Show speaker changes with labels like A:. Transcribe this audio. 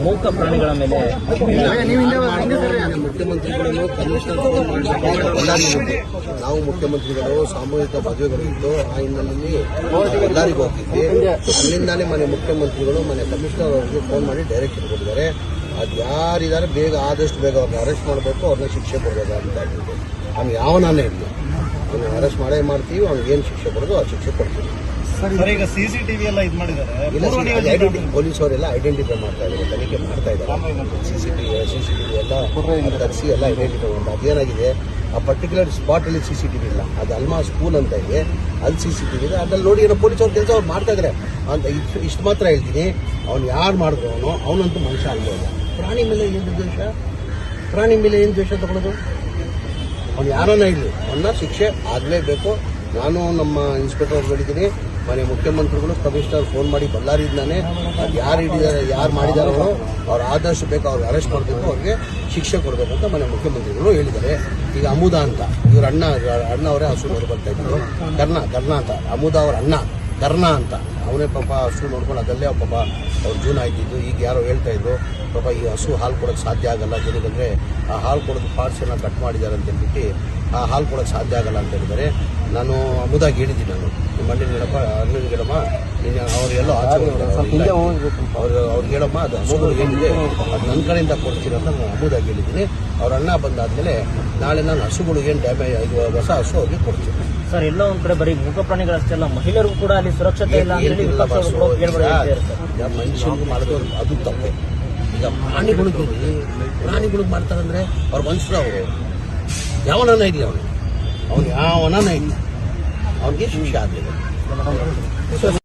A: ಮೂಕ ಪ್ರಾಣಿಗಳ ಮೇಲೆ
B: ಮುಖ್ಯಮಂತ್ರಿಗಳು ಕಮಿಷನರ್ ನಾವು ಮುಖ್ಯಮಂತ್ರಿಗಳು ಸಾಮೂಹಿಕ ಮದುವೆಗಳಿದ್ದು ಆ ಹಿನ್ನೆಲೆಯಲ್ಲಿ ಬಳ್ಳಾರಿಗೆ ಹೋಗ್ತಿದ್ವಿ ಅಲ್ಲಿಂದಾನೇ ಮನೆ ಮುಖ್ಯಮಂತ್ರಿಗಳು ಮನೆ ಕಮಿಷನರ್ ಅವರಿಗೆ ಫೋನ್ ಮಾಡಿ ಡೈರೆಕ್ಷನ್ ಕೊಟ್ಟಿದ್ದಾರೆ ಅದು ಯಾರಿದ್ದಾರೆ ಬೇಗ ಆದಷ್ಟು ಬೇಗ ಅವ್ರನ್ನ ಅರೆಸ್ಟ್ ಮಾಡಬೇಕು ಅವ್ರನ್ನ ಶಿಕ್ಷೆ ಕೊಡಬೇಕು ಅಂತ ಅವ್ನು ಯಾವನಾನೇ ಇರಲಿ ಅವ್ನು ಅರೆಸ್ಟ್ ಮಾಡೇ ಮಾಡ್ತೀವಿ ಅವ್ನಿಗೆ ಏನು ಶಿಕ್ಷೆ ಕೊಡೋದು ಆ ಶಿಕ್ಷೆ ಕೊಡ್ತೀವಿ
C: ಸರ್ ಈಗ ಸಿಸಿಟಿವಿ ಎಲ್ಲ ಇದು ಮಾಡಿದ್ದಾರೆ.
B: ಇಲ್ಲ ಐಡೆಂಟಿ ಪೊಲೀಸ್ ಐಡೆಂಟಿಫೈ ಮಾಡ್ತಾ ಇದ್ದಾರೆ ತನಿಖೆ ಮಾಡ್ತಾ ಇದ್ದಾರೆ. C C T C C T V ಎಲ್ಲ ತರಿಸಿ ಎಲ್ಲ ಐಡೆಂಟಿಫೈ ಮಾಡಿ ಅದೇನಾಗಿದೆ ಆ ಪರ್ಟಿಕ್ಯುಲರ್ ಸ್ಪಾಟ್ ಅಲ್ಲಿ ಸಿ ಸಿ ಟಿವಿ ಇಲ್ಲ. ಅದು ಅಲ್ಮಾ ಸ್ಕೂಲ್ ಅಂತ ಇದೆ ಅಲ್ಲಿ ಸಿ ಸಿ ಟಿವಿ ಇದೆ. ಅದ್ರಲ್ಲಿ ನೋಡಿ ಏನೋ ಪೊಲೀಸ್ ಅವ್ರ ಕೆಲಸ ಅವ್ರು ಮಾಡ್ತಾ ಇದ್ದಾರೆ ಅಂತ ಇಷ್ಟು ಇಷ್ಟು ಮಾತ್ರ ಹೇಳ್ತೀನಿ. ಅವ್ನು ಯಾರು ಮಾಡಿದ್ರು ಅವನು ಅವನಂತೂ ಮನುಷ್ಯ ಅನ್ಬೋದು ಪ್ರಾಣಿ ಮೇಲೆ ಏನು ದ್ವೇಷ ಪ್ರಾಣಿ ಮೇಲೆ ಏನು ದ್ವೇಷ ತಗೊಳ್ಳೋದು? ಅವ್ನು ಯಾರನ್ನ ಇರಲಿ ಅವನ್ನ ಶಿಕ್ಷೆ ಆಗಲೇಬೇಕು. ನಾನು ನಮ್ಮ ಇನ್ಸ್ಪೆಕ್ಟರ್ ಹೇಳಿದ್ದೀನಿ. ಮನೆ ಮುಖ್ಯಮಂತ್ರಿಗಳು ಕಮಿಷನರ್ ಫೋನ್ ಮಾಡಿ ಬಳ್ಳಾರಿಯಿಂದಾನೆ ಅದು ಯಾರು ಹಿಡಿದಾರೆ, ಯಾರು ಮಾಡಿದಾರೋ ಅವ್ರ ಆದಷ್ಟು ಬೇಕು ಅವ್ರಿಗೆ ಅರೆಸ್ಟ್ ಮಾಡಬೇಕು, ಅವ್ರಿಗೆ ಶಿಕ್ಷೆ ಕೊಡಬೇಕು ಅಂತ ಮನೆ ಮುಖ್ಯಮಂತ್ರಿಗಳು ಹೇಳಿದ್ದಾರೆ. ಈಗ ಅಮುದ ಅಂತ, ಇವ್ರ ಅಣ್ಣ ಅಣ್ಣ ಅವರೇ ಹಸು ಬರ್ತಾ ಇದ್ರು. ಕರ್ಣ ಕರ್ಣ ಅಂತ, ಅಮುದ ಅವ್ರ ಅಣ್ಣ ಕರ್ಣ ಅಂತ. ಅವನೇ ಪಾಪ ಹಸು ನೋಡ್ಕೊಂಡು ಅದಲ್ಲೇ ಪಾಪ ಅವ್ರ ಜೀವನ ಆಯ್ತಿದ್ದು ಈಗ ಯಾರೋ ಹೇಳ್ತಾ ಇದ್ರು ಪಾಪ ಈ ಹಸು ಹಾಲು ಕೊಡೋಕ್ಕೆ ಸಾಧ್ಯ ಆಗಲ್ಲ ಜನಗಂದ್ರೆ ಆ ಹಾಲು ಕೊಡೋದು ಪಾರ್ಟ್ಸನ್ನ ಕಟ್ ಮಾಡಿದ್ದಾರೆ ಅಂತ ಹೇಳ್ಬಿಟ್ಟು ಆ ಹಾಲು ಕೊಡೋಕ್ಕೆ ಸಾಧ್ಯ ಆಗಲ್ಲ ಅಂತ ಹೇಳಿದರೆ ನಾನು ಅಮುದಾಗಿ ಹೇಳಿದ್ದೀನಿ ನಾನು. ನಿಮ್ಮ ಮಣ್ಣಿನ ಗಿಡಪ್ಪ ಹಣ್ಣಿನ ಗಿಡಮ್ಮ ನೀನು ಅವ್ರಿಗೆಲ್ಲೋ ಆಚೆ ಅವ್ರು ಅವ್ರಿಗೆ ಹೇಳಮ್ಮ ಅದು ಹಸುಗಳು ಏನಿದೆ ಅದು ನನ್ನ ಕಡೆಯಿಂದ ಕೊಡ್ತೀನಿ ಅಂತ ನಾನು ಅಮುದಾಗಿ ಹೇಳಿದ್ದೀನಿ. ಅವ್ರ ಅಣ್ಣ ಬಂದಾದಮೇಲೆ ನಾಳೆ ನಾನು ಹಸುಗಳು ಏನು ಡ್ಯಾಮೇಜ್ ಹೊಸ ಹಸು ಅವ್ರಿಗೆ ಕೊಡ್ತೀನಿ.
A: ಸರ್ ಎಲ್ಲ ಒಂದ್ ಕಡೆ ಬರೀ ಮೂಕ ಪ್ರಾಣಿಗಳಷ್ಟೇ ಅಲ್ಲ ಮಹಿಳೆಯರು ಕೂಡ ಅಲ್ಲಿ ಸುರಕ್ಷತೆ ಇಲ್ಲ ಅಂತ ಹೇಳಿ ಸರ್.
B: ಈಗ ಮನುಷ್ಯನಿಗೆ ಮಾಡೋದು ಅದು ತಪ್ಪು. ಈಗ ಪ್ರಾಣಿಗಳು ಪ್ರಾಣಿಗಳು ಮಾಡ್ತಾರಂದ್ರೆ ಅವ್ರ ಮನುಷ್ಯರು ಅವರು. ಯಾವನನ ಇರಲಿ ಅವನು? ಅವನು ಯಾವನನ ಇರಲಿ? ಅವನಿಗೆ ಶಿಕ್ಷೆ ಆಗಲಿಲ್ಲ